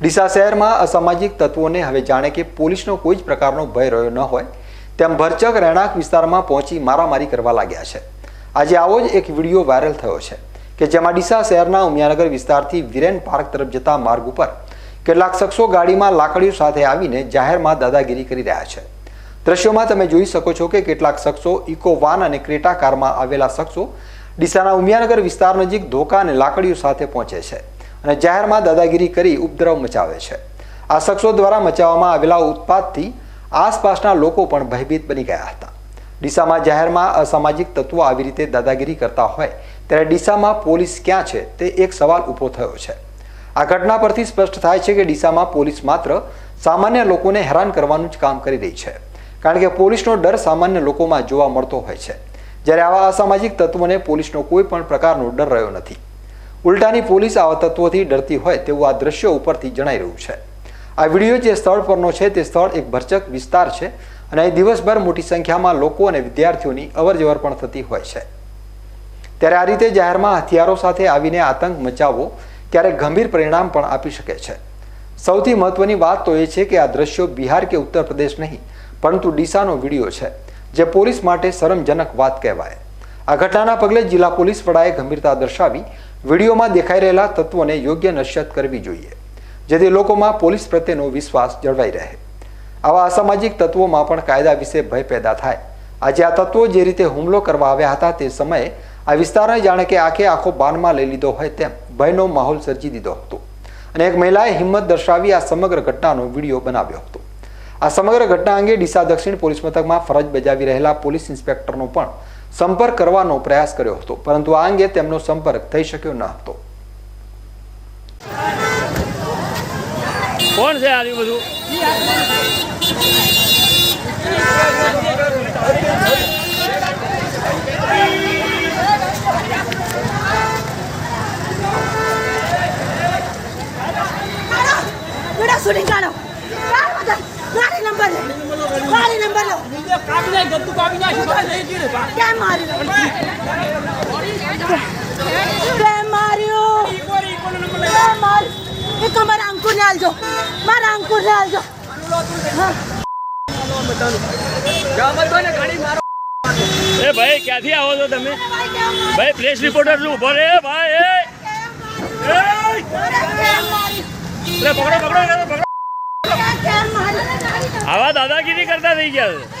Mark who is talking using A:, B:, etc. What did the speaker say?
A: ડીસા શહેરમાં અસામાજિક તત્વોને હવે જાણે કે પોલીસનો કોઈ જ પ્રકારનો ભય રહ્યો ન હોય, તેમ ભરચક રહેણાંક વિસ્તારમાં પહોંચી મારામારી કરવા લાગ્યા છે. આજે આવો જ એક વીડિયો વાયરલ થયો છે કે જેમાં ડીસા શહેરના ઉમિયાનગર વિસ્તારથી વિરેન પાર્ક તરફ જતા માર્ગ ઉપર કેટલાક શખ્સો ગાડીમાં લાકડીઓ સાથે આવીને જાહેરમાં દાદાગીરી કરી રહ્યા છે. દ્રશ્યોમાં તમે જોઈ શકો છો કે કેટલાક શખ્સો ઇકો વાન અને ક્રેટા કારમાં આવેલા શખ્સો ડીસાના ઉમિયાનગર વિસ્તાર નજીક ધોકા અને લાકડીઓ સાથે પહોંચે છે. અને જાહેરમાં દાદાગીરી કરી ઉપદ્રવ મચાવે છે. આ શખ્સો દ્વારા મચાવવામાં આવેલા ઉત્પાદથી આસપાસના લોકો પણ ભયભીત બની ગયા હતા. ડીસામાં જાહેરમાં અસામાજિક તત્વો આવી રીતે દાદાગીરી કરતા હોય, ત્યારે ડીસામાં પોલીસ ક્યાં છે તે એક સવાલ ઊભો થયો છે. આ ઘટના પરથી સ્પષ્ટ થાય છે કે ડીસામાં પોલીસ માત્ર સામાન્ય લોકોને હેરાન કરવાનું જ કામ કરી રહી છે, કારણ કે પોલીસનો ડર સામાન્ય લોકોમાં જોવા મળતો હોય છે. જ્યારે આવા અસામાજિક તત્વોને પોલીસનો કોઈ પણ પ્રકારનો ડર રહ્યો નથી. ઉલટાની પોલીસ આવા તત્વોથી ડરતી હોય તેવું આ દ્રશ્યો ઉપરથી જણાઈ રહ્યું છે. આ વીડિયો જે સ્થળ પરનો છે તે સ્થળ એક ભરચક વિસ્તાર છે અને અહીં દિવસભર મોટી સંખ્યામાં લોકો અને વિદ્યાર્થીઓની અવરજવર પણ થતી હોય છે. ત્યારે આ રીતે જાહેરમાં હથિયારો સાથે આવીને આતંક મચાવવો ક્યારેક ગંભીર પરિણામ પણ આપી શકે છે. સૌથી મહત્વની વાત તો એ છે કે આ દ્રશ્યો બિહાર કે ઉત્તર પ્રદેશ નહીં, પરંતુ ડીસાનો વીડિયો છે, જે પોલીસ માટે શરમજનક વાત કહેવાય. આ ઘટનાના પગલે જિલ્લા પોલીસ વડાએ ગંભીરતા દર્શાવી વિડીયોમાં દેખાઈ રહેલા તત્વોને યોગ્ય નશ્યત કરવી જોઈએ, જેથી લોકોમાં પોલીસ પ્રત્યેનો વિશ્વાસ જળવાઈ રહે. આવા અસામાજિક તત્વોમાં પણ કાયદા વિશે ભય પેદા થાય. આજે આ તત્વો જે રીતે હુમલો કરવા આવ્યા હતા તે સમયે આ વિસ્તારને જાણે કે આખે આખો બાનમાં લઈ લીધો હોય તેમ ભયનો માહોલ સર્જી દીધો હતો. અને એક મહિલાએ હિંમત દર્શાવી આ સમગ્ર ઘટનાનો વીડિયો બનાવ્યો હતો. આ સમગ્ર ઘટના અંગે ડીસા દક્ષિણ પોલીસ મથકમાં ફરજ બજાવી રહેલા પોલીસ ઇન્સ્પેક્ટરનો પણ સંપર્ક કરવાનો પ્રયાસ કર્યો હતો પરંતુ આ અંગે તેમનો સંપર્ક થઈ શક્યો ન હતો
B: કોણ છે આ બધું
C: શૂટિંગ કાઢો નંબર લે. ગાડી નંબર લો.
B: કાપી નાખ ગત્તુ કાપી નાખ
C: કેમ માર્યું? કેમ માર્યું કેમ માર્યું એક મારા અંકુર ને આલજો. મારા અંકુર ને આલજો
B: એ ભાઈ ક્યાંથી આવો છો તમે? ભાઈ પ્લેસ રિપોર્ટર છું ઊભો રે ભાઈ એ. પકડો પકડો પકડો
C: કેમ માર્યું
B: આવા દાદાગીરી કરતા થઈ ગયા